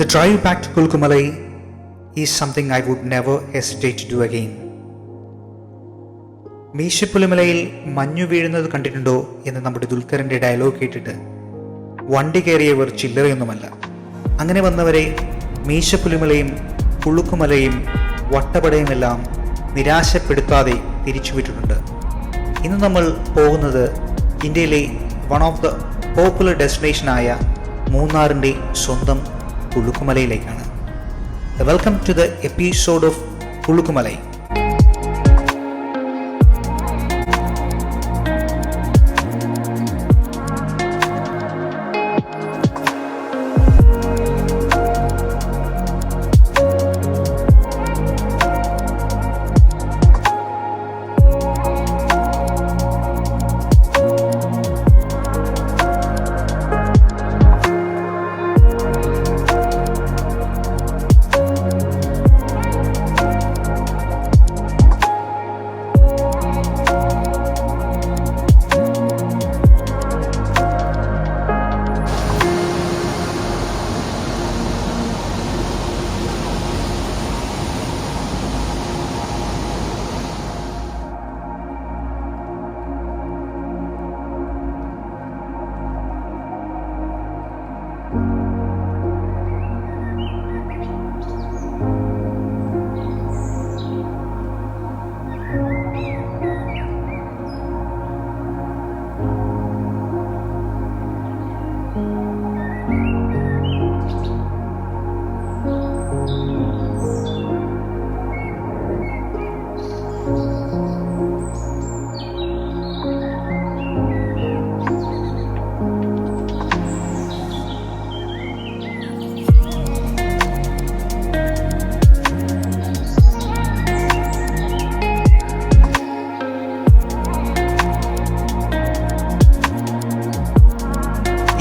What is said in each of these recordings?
The drive back to Kulkumalai is something I would never hesitate to do again. മീശപ്പുലിമലയിൽ മഞ്ഞു വീഴുന്നത് കണ്ടിട്ടുണ്ടോ എന്ന് നമ്മുടെ ദുൽഖറിന്റെ ഡയലോഗ് കേട്ടിട്ട് വണ്ടി കയറിയവർ ചില്ലറയൊന്നുമല്ല അങ്ങനെ വന്നവരെ മീശപ്പുലിമലയും പുളുക്കുമലയും വട്ടപടയുമെല്ലാം നിരാശപ്പെടുത്താതെ തിരിച്ചുവിട്ടിട്ടുണ്ട് ഇന്ന് നമ്മൾ പോകുന്നത് ഇന്ത്യയിലെ വൺ ഓഫ് ദ പോപ്പുലർ ഡെസ്റ്റിനേഷനായ മൂന്നാറിന്റെ സ്വന്തം പുളുക്കുമലയിലേക്കാണ്. Welcome to the episode of Pulukkumalai.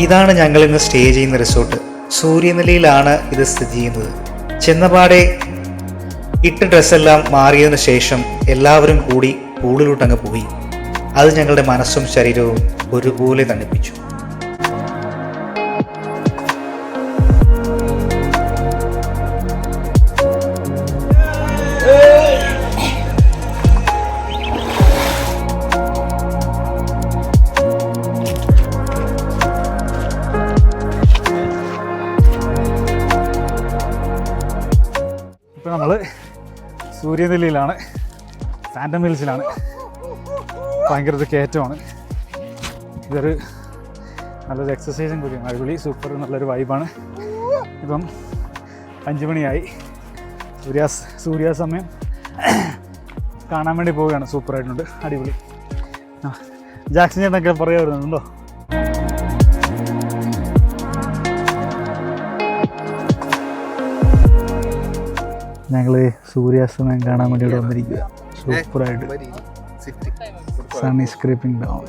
ഇതാണ് ഞങ്ങൾ ഇന്ന് സ്റ്റേ ചെയ്യുന്ന റിസോർട്ട്. സൂര്യനിലയിലാണ് ഇത് സ്ഥിതി ചെയ്യുന്നത്. ചെന്നപാടെ ഇട്ട ഡ്രസ്സെല്ലാം മാറിയതിനു ശേഷം എല്ലാവരും കൂടി പൂളിലോട്ടങ്ങ് പോയി. അത് ഞങ്ങളുടെ മനസ്സും ശരീരവും ഒരുപോലെ തണുപ്പിച്ചു. ഇപ്പോൾ നമ്മൾ സൂര്യനെല്ലിയിലാണ് ഫാന്റം ഹിൽസിലാണ് ഭയങ്കര കയറ്റമാണ്. ഇതൊരു നല്ലൊരു എക്സസൈസും കൂടിയാണ് അടിപൊളി സൂപ്പർ നല്ലൊരു വൈബാണ് ഇപ്പം അഞ്ച് മണിയായി. സൂര്യാസ് സൂര്യാസമയം കാണാൻ വേണ്ടി പോവുകയാണ്. സൂപ്പറായിട്ടുണ്ട് അടിപൊളി. ജാക്സൺ ചേട്ടനൊക്കെ പറയാ വരുന്നുണ്ടോ ഞങ്ങൾ സൂര്യാസ്തമയം കാണാൻ വേണ്ടി ഇവിടെ വന്നിരിക്കുക സൂപ്പറായിട്ട്. സൺ ഈസ് ക്രീപ്പിംഗ് ഡൗൺ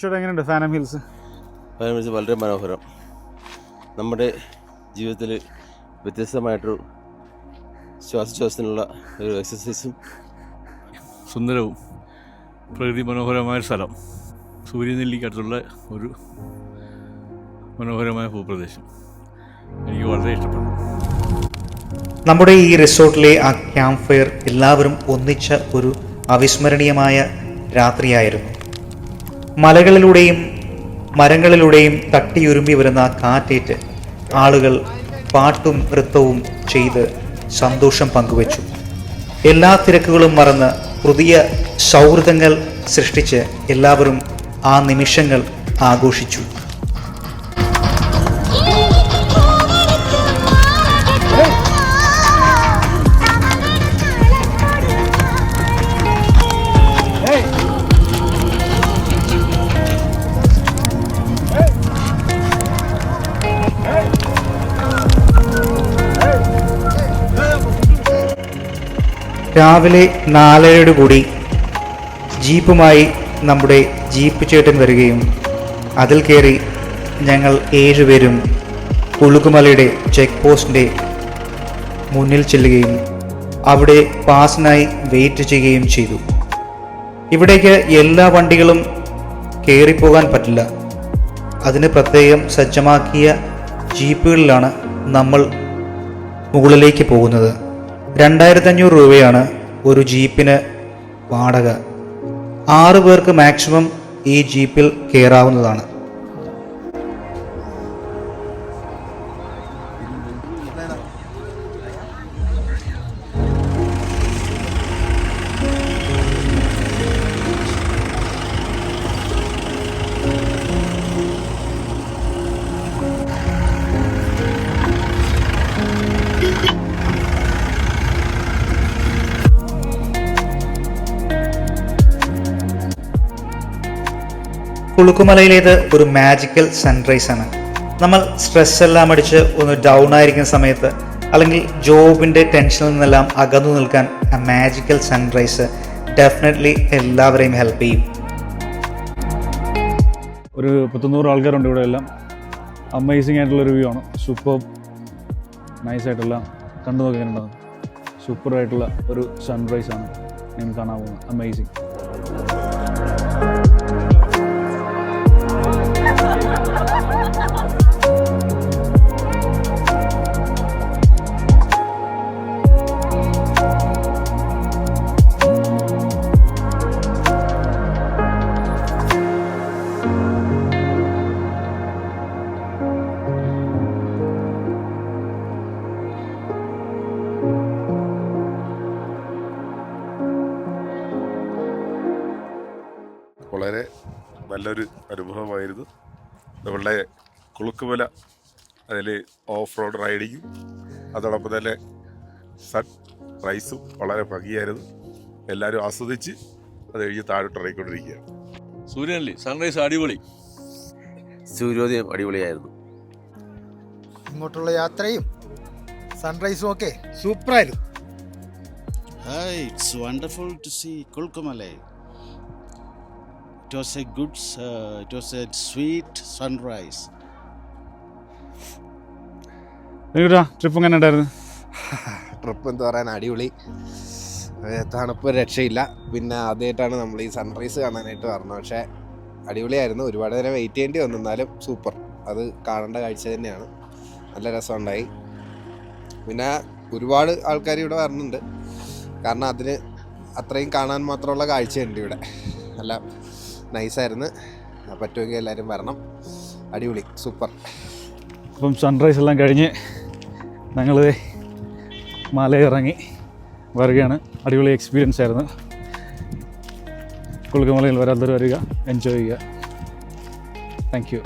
ജോഷിയോട് എങ്ങനെയുണ്ട്? ഫാനം ഹിൽസ്? അതിനെക്കുറിച്ച് വളരെ മനോഹരം. നമ്മുടെ ജീവിതത്തിൽ വ്യത്യസ്തമായിട്ടൊരു ശ്വാസശ്വാസത്തിനുള്ള ഒരു എക്സസൈസും സുന്ദരവും പ്രകൃതി മനോഹരമായ സ്ഥലം. സൂര്യനെല്ലിക്കടുത്തുള്ള ഒരു മനോഹരമായ ഭൂപ്രദേശം. എനിക്ക് വളരെ ഇഷ്ടപ്പെട്ടു. നമ്മുടെ ഈ റിസോർട്ടിലെ ആ ക്യാമ്പ് ഫയർ എല്ലാവരും ഒന്നിച്ച ഒരു അവിസ്മരണീയമായ രാത്രിയായിരുന്നു. മലകളിലൂടെയും മരങ്ങളിലൂടെയും തട്ടിയുരുമ്പി വരുന്ന കാറ്റേറ്റ് ആളുകൾ പാട്ടും നൃത്തവും ചെയ്ത് സന്തോഷം പങ്കുവച്ചു. എല്ലാ തിരക്കുകളും മറന്ന് പുതിയ സൗഹൃദങ്ങൾ സൃഷ്ടിച്ച് എല്ലാവരും ആ നിമിഷങ്ങൾ ആഘോഷിച്ചു. രാവിലെ നാലരയോട് കൂടി ജീപ്പുമായി നമ്മുടെ ജീപ്പ് ചേട്ടൻ വരികയും അതിൽ കയറി ഞങ്ങൾ ഏഴുപേരും കുളുക്കുമലയുടെ ചെക്ക് പോസ്റ്റിന്റെ മുന്നിൽ ചെല്ലുകയും അവിടെ പാസിനായി വെയിറ്റ് ചെയ്യുകയും ചെയ്തു. ഇവിടേക്ക് എല്ലാ വണ്ടികളും കയറിപ്പോകാൻ പറ്റില്ല. അതിന് പ്രത്യേകം സജ്ജമാക്കിയ ജീപ്പുകളിലാണ് നമ്മൾ മുകളിലേക്ക് പോകുന്നത്. രണ്ടായിരത്തി അഞ്ഞൂറ് രൂപയാണ് ഒരു ജീപ്പിന് വാടക. ആറ് പേർക്ക് മാക്സിമം ഈ ജീപ്പിൽ കയറാവുന്നതാണ്. കുളുക്കുമലയിലേത് ഒരു മാജിക്കൽ സൺറൈസ് ആണ്. നമ്മൾ സ്ട്രെസ് എല്ലാം അടിച്ച് ഒന്ന് ഡൗൺ ആയിരിക്കുന്ന സമയത്ത് അല്ലെങ്കിൽ ജോബിന്റെ ടെൻഷനിൽ നിന്നെല്ലാം അകന്നു നിൽക്കാൻ ആ മാജിക്കൽ സൺറൈസ് ഡെഫിനറ്റ്ലി എല്ലാവരെയും ഹെൽപ്പ് ചെയ്യും. ഒരു പത്തുനൂറ് ആൾക്കാരുണ്ട് ഇവിടെ എല്ലാം. അമേസിംഗ് ആയിട്ടുള്ള റിവ്യൂ ആണ്. സൂപ്പർ നൈസ് ആയിട്ടുള്ള കണ്ടു നോക്കിയിട്ടുണ്ടാകും സൂപ്പർ ആയിട്ടുള്ള ഒരു സൺറൈസ് ആണ്. നിങ്ങൾ കാണാൻ പോകുന്നത്. അമേസിങ് നല്ലൊരു അനുഭവമായിരുന്നു. നമ്മളുടെ കുളുക്കുമല അതിൽ ഓഫ് റോഡ് റൈഡിങ്ങും അതോടൊപ്പം തന്നെ സൺ റൈസും വളരെ ഭംഗിയായിരുന്നു. എല്ലാവരും ആസ്വദിച്ച് അത് കഴിഞ്ഞ് താഴോട്ട് ഇറങ്ങിക്കൊണ്ടിരിക്കുകയാണ്. സൂര്യനല്ലേ സൺറൈസ് അടിപൊളി. സൂര്യോദയം അടിപൊളിയായിരുന്നു. ഇങ്ങോട്ടുള്ള യാത്രയും സൺറൈസും ഒക്കെ സൂപ്പറായിരുന്നു. It's wonderful to see Kulkumale. It was a good, uh, it was a sweet sunrise. Trip എങ്ങനെ ഉണ്ടായിരുന്നു? ട്രിപ്പ് എന്താ പറയാൻ അടിപൊളി. തണുപ്പ് രക്ഷയില്ല. പിന്നെ ആദ്യമായിട്ടാണ് നമ്മൾ ഈ സൺറൈസ് കാണാനായിട്ട് പറഞ്ഞത് പക്ഷേ അടിപൊളിയായിരുന്നു. ഒരുപാട് നേരം വെയിറ്റ് ചെയ്യേണ്ടി വന്നു. എന്നാലും സൂപ്പർ അത് കാണേണ്ട കാഴ്ച തന്നെയാണ്. നല്ല രസമുണ്ടായി. പിന്നെ ഒരുപാട് ആൾക്കാർ ഇവിടെ വരുന്നുണ്ട് കാരണം അതിന് അത്രയും കാണാൻ മാത്രമുള്ള കാഴ്ചയുണ്ട് ഇവിടെ. നല്ല നൈസായിരുന്നു. പറ്റുമെങ്കിൽ എല്ലാവരും വരണം. അടിപൊളി സൂപ്പർ. അപ്പം സൺറൈസ് എല്ലാം കഴിഞ്ഞ് ഞങ്ങൾ ഇറങ്ങി വരികയാണ്. അടിപൊളി എക്സ്പീരിയൻസ് ആയിരുന്നു. കുളുക്കുമലയിൽ വരാത്തവർ വരിക എൻജോയ് ചെയ്യുക. താങ്ക് യു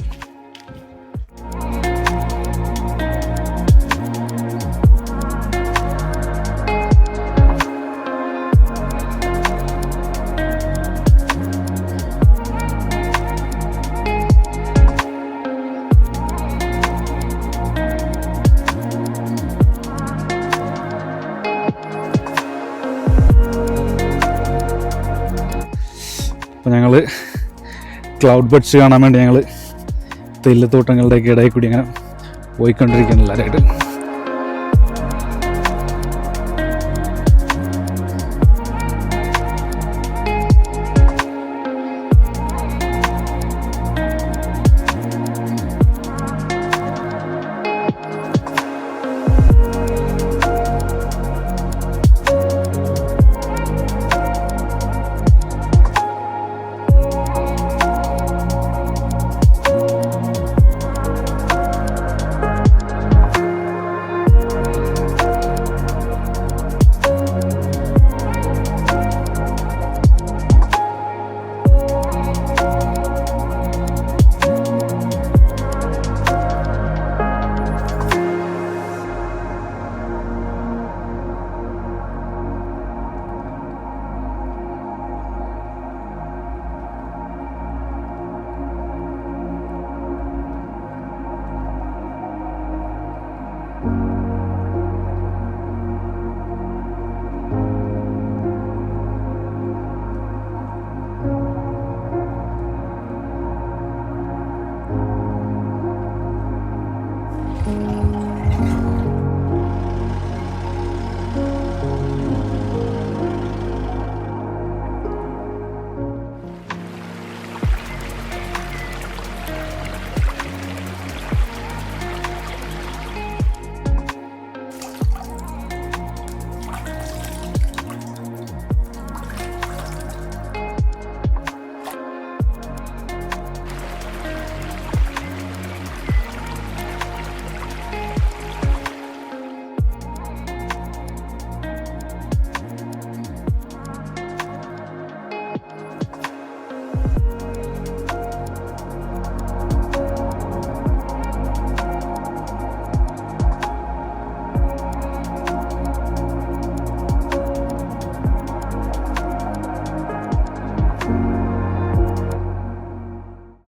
ഞങ്ങൾ ക്ലൗഡ് ബഡ്സ് കാണാൻ വേണ്ടി ഞങ്ങൾ തെല്ലുത്തോട്ടങ്ങളുടെയൊക്കെ ഇടയിൽ കൂടി അങ്ങനെ പോയിക്കൊണ്ടിരിക്കുകയാണ് എല്ലാവരായിട്ട്